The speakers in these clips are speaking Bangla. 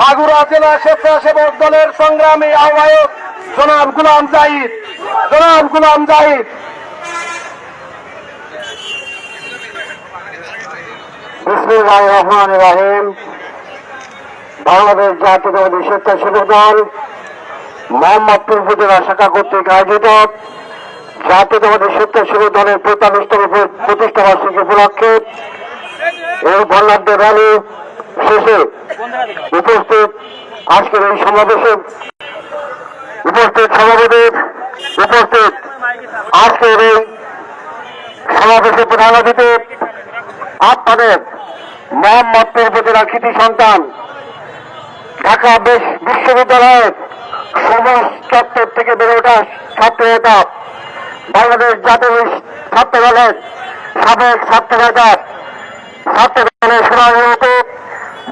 মাগুরা জেলা স্বেচ্ছাসেবক দলের সংগ্রামী আহ্বায়ক জনাব গুলাম জাহিদ। জনাব গুলাম জাহিদ। বাংলাদেশ জাতীয়তাবাদী স্বেচ্ছাসেবক দল মোহাম্মদপুর উপজেলা শাখা কর্তৃক আয়োজিত জাতীয়তাবাদী স্বেচ্ছাসেবক দলের প্রতিষ্ঠা বার্ষিকী উপলক্ষে এই বর্ণাঢ্য র্যালি শেষে উপস্থিত আজকের এই সমাবেশে উপস্থিত সভাপতি, উপস্থিত আজকের এই সমাবেশে প্রধান অতিথি, আপনাদের মোহাম্মদপুর উপজেলার কৃতি সন্তান, ঢাকা বিশ- বিশ্ববিদ্যালয়ের সমাজ চত্বর থেকে বেড়ে ওঠা ছাত্র নেতা, বাংলাদেশ জাতীয় ছাত্র দলের সাবেক ছাত্র নেতা, ছাত্র দলের সভাপতি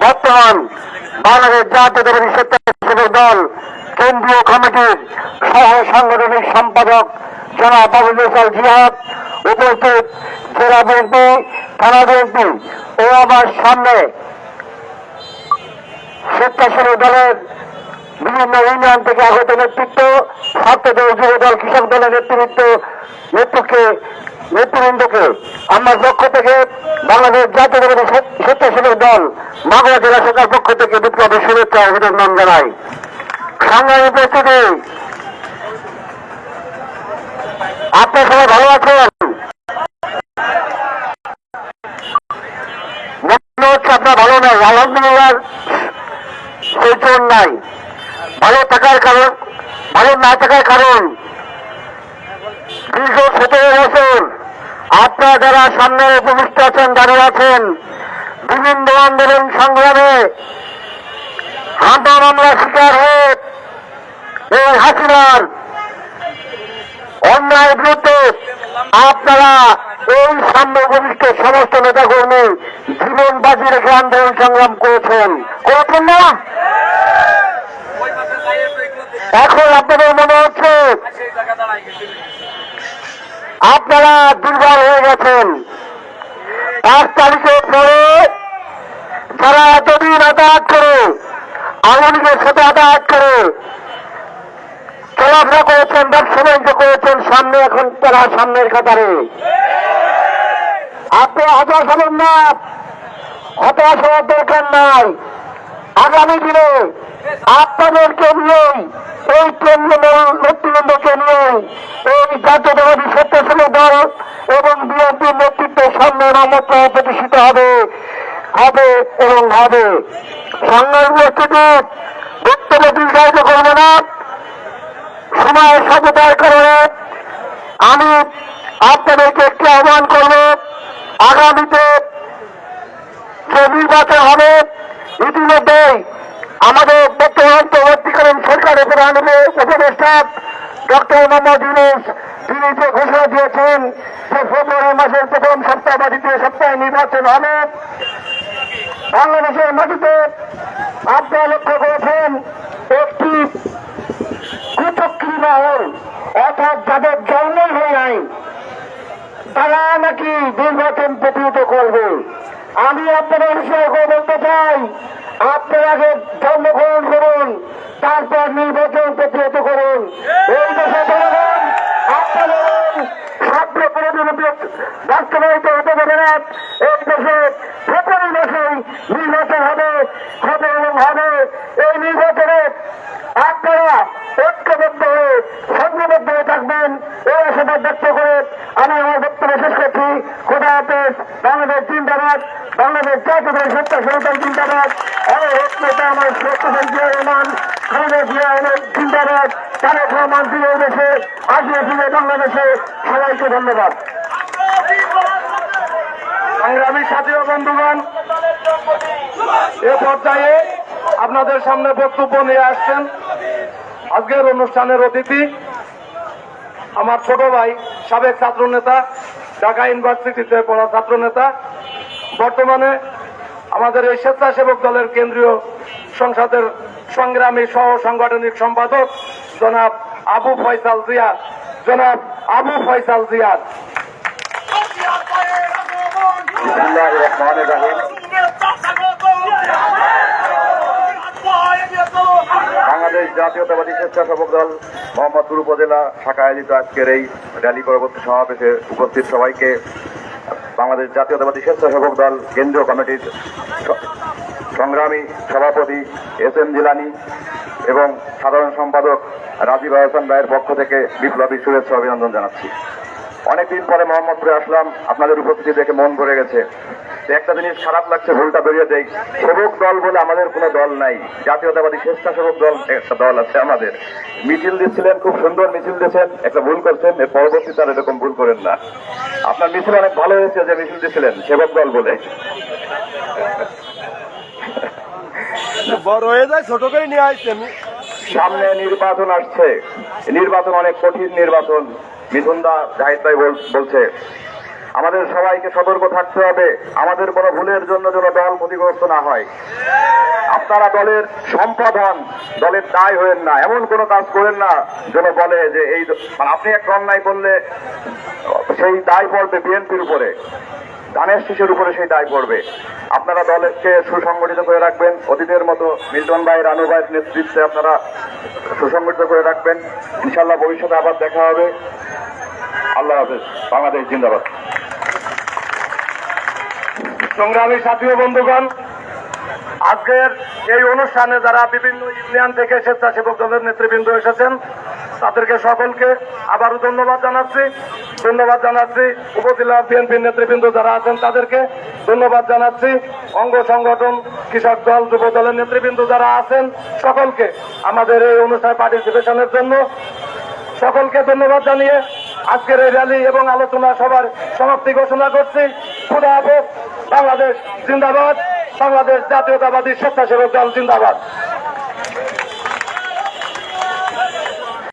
বর্তমান বাংলাদেশ জাতীয় দলের স্বেচ্ছাসেবক দল, কেন্দ্রীয় কমিটির সহ সাংগঠনিক সম্পাদক জনাব আবুল জিহাদ উপস্থিত জেলা বিএনপি, থানা বিএনপি ও আমার সামনে স্বেচ্ছাসেবক দলের বিভিন্ন ইউনিয়ন থেকে আগত নেতৃত্ব, ছাত্রদল যুব দল কৃষক দলের নেতৃত্ব, নেতৃত্বকে নেতৃবৃন্দকে আমার পক্ষ থেকে বাংলাদেশ জাতীয় স্বেচ্ছাসেবক দল মাগুরা জেলা শাখার পক্ষ থেকে বিপ্লবের শুভেচ্ছা অভিনন্দন জানাই। সংগ্রামী উপস্থিতি, আপনার সবাই ভালো আছেন? আপনার ভালো নাই। আলহামদুলিল্লাহ প্রয়োজন নাই। ভালো থাকার কারণ, ভালো না থাকার কারণ, দীর্ঘ সতেরো বছর আপনারা যারা সামনে উপবিষ্ট আছেন, দাঁড়িয়ে আছেন, বিভিন্ন আন্দোলন সংগ্রামে হামলা মামলা শিকার হয়ে এই হাসিনার অন্যায় বিরুদ্ধে আপনারা এই সামনে উপবিষ্ট সমস্ত নেতাকর্মী জীবন বাজি রেখে আন্দোলন সংগ্রাম করেছেন। করেছেন না? এখন আপনাদের মনে হচ্ছে আপনারা দুর্বল হয়ে গেছেন। পাঁচ তারিখের পরে যারা এতদিন আদালত করে আওয়ামী লীগের সাথে আদালত করে চলাফেরা করেছেন ব্যবসা করেছেন, সামনে এখন তারা সামনের কাতারে। আপনি হতাশ হবেন না, হতাশ হওয়ার দরকার নাই। আগামী দিনে আপনাদেরকে নিয়েই এই কেন্দ্রীয় নেতৃবৃন্দকে নিয়েই এই জাতীয়তাবাদী স্বেচ্ছাসেবক দল এবং বিএনপির নেতৃত্বের সামনে নামত্র প্রতিষ্ঠিত হবে হবে এবং হবে। সংগ্রাম উপস্থিতি বক্তব্য দীর্ঘায়িত করবে না। সময় স্বল্পতার কারণে আমি আপনাদেরকে একটি আহ্বান করব, আগামীতে যে নির্বাচন হবে, ইতিমধ্যেই আমাদের বর্তমান সরকারের প্রধান উপদেষ্টা ডক্টর মোহাম্মদ ইউনুস, তিনি যে ঘোষণা দিয়েছেন যে ফেব্রুয়ারি মাসের প্রথম সপ্তাহ বা দ্বিতীয় সপ্তাহে নির্বাচন হবে, বাংলাদেশের মাটিতে আপনারা লক্ষ্য করেছেন, একটি কুচক্রী মহল অর্থাৎ যাদের জন্মই হয় নাই, তারা নাকি নির্বাচন প্রতিহত করবে। আমি আপনাদের বিষয় বলতে চাই, আপনারা জন্মগ্রহণ করুন তারপর নির্বাচন প্রতিহত করুন। এই দেশে বাস্তবায়িত হতে পারে না। এই দেশে ফেব্রুয়ারি মাসেই নির্বাচন হবে এবং হবে। এই নির্বাচনে আপনারা ঐক্যবদ্ধ হয়ে, সংঘবদ্ধ হয়ে থাকবেন। এই আশাবাদ ব্যক্ত করে আমি আমার বক্তব্য শেষ করছি। খোদা হাফেজ, বাংলাদেশ জিন্দাবাদ, বাংলাদেশ জাতীয় সত্য সরকার জিন্দাবাদ। আমার নেতা আমার সত্যেন জিয়া রহমান। সবাইকে ধন্যবাদ। পর্যায়ে আপনাদের সামনে বক্তব্য নিয়ে আসছেন আজকের অনুষ্ঠানের অতিথি আমার ছোট ভাই, সাবেক ছাত্র নেতা ঢাকা ইউনিভার্সিটিতে পড়া ছাত্র নেতা বর্তমানে আমাদের এই স্বেচ্ছাসেবক দলের কেন্দ্রীয় সংসদের সংগ্রামী সহ সাংগঠনিক সম্পাদক জনাব আবু ফয়সাল জিয়াদ জনাব আবু ফয়সাল জিয়াদ বাংলাদেশ জাতীয়তাবাদী স্বেচ্ছাসেবক দল মোহাম্মদপুর উপজেলা শাখা আয়োজিত আজকের এই র্যালি পরবর্তী সমাবেশে উপস্থিত সবাইকে বাংলাদেশ জাতীয়তাবাদী স্বেচ্ছাসেবক দল কেন্দ্রীয় কমিটির সংগ্রামী সভাপতি এস এম জিলানি এবং সাধারণ সম্পাদক রাজীব আহসান রায়ের পক্ষ থেকে বিপ্লবী শুভেচ্ছা অভিনন্দন জানাচ্ছি। অনেকদিন পরে মোহাম্মদপুরে আসলাম। আপনাদের উপস্থিতি দেখে মন ভরে গেছে। একটা জিনিস খারাপ লাগছে, ভুলটা বেরিয়ে দেয় সেবক দল বলে আমাদের কোনো দল নাই। জাতীয়তাবাদী স্বেচ্ছাসেবক দল, একটা দল আছে আমাদের। মিছিল দিচ্ছিলেন, খুব সুন্দর মিছিল দিয়েছেন। একটা ভুল করছেন, এর পরবর্তীতে আর এরকম ভুল করেন না। আপনার মিছিল অনেক ভালো হয়েছে যে মিছিল দিচ্ছিলেন সেবক দল বলে। বড় হয়ে যায়, ছোট করে নিয়ে আসছি। সামনে নির্বাচন আসছে। নির্বাচন অনেক কঠিন নির্বাচন মিথুনদা জাহিদ ভাই বল- বলছে। আমাদের সবাইকে সতর্ক থাকতে হবে। আমাদের কোনো ভুলের জন্য যেন দল ক্ষতিগ্রস্ত না হয়। আপনারা দলের সম্পদ হন দলের দায় হয়েন না। এমন কোনো কাজ করেন না যেন বলে যে এই মানে আপনি একটা অন্যায় করলে সেই দায় পড়বে বিএনপির উপরে। ধানের শীষের উপরে সেই দায় পড়বে। আপনারা দলকে সুসংগঠিত করে রাখবেন। অতীতের মতো মিল্টন ভাই, রানু ভাইয়ের নেতৃত্বে আপনারা সুসংগঠিত করে রাখবেন। ইনশাল্লাহ ভবিষ্যতে আবার দেখা হবে। আল্লাহ হাফেজ। বাংলাদেশ জিন্দাবাদ। সংগ্রামী সাথী বন্ধুগণ, আজকের এই অনুষ্ঠানে যারা বিভিন্ন ইউনিয়ন থেকে স্বেচ্ছাসেবক দলের নেতৃবৃন্দ এসেছেন, তাদেরকে সকলকে আবারও ধন্যবাদ জানাচ্ছি। ধন্যবাদ জানাচ্ছি উপজেলা বিএনপির নেতৃবৃন্দ যারা আছেন তাদেরকে। ধন্যবাদ জানাচ্ছি অঙ্গ সংগঠন কৃষক দল, যুব দলের নেতৃবৃন্দ যারা আছেন সকলকে আমাদের এই অনুষ্ঠানে পার্টিসিপেশনের জন্য। সকলকে ধন্যবাদ জানিয়ে আজকের এই র্যালি এবং আলোচনা সবার সমাপ্তি ঘোষণা করছি। খুদা বাংলাদেশ জিন্দাবাদ। বাংলাদেশ জাতীয়তাবাদী স্বেচ্ছাসেবক দল জিন্দাবাদ।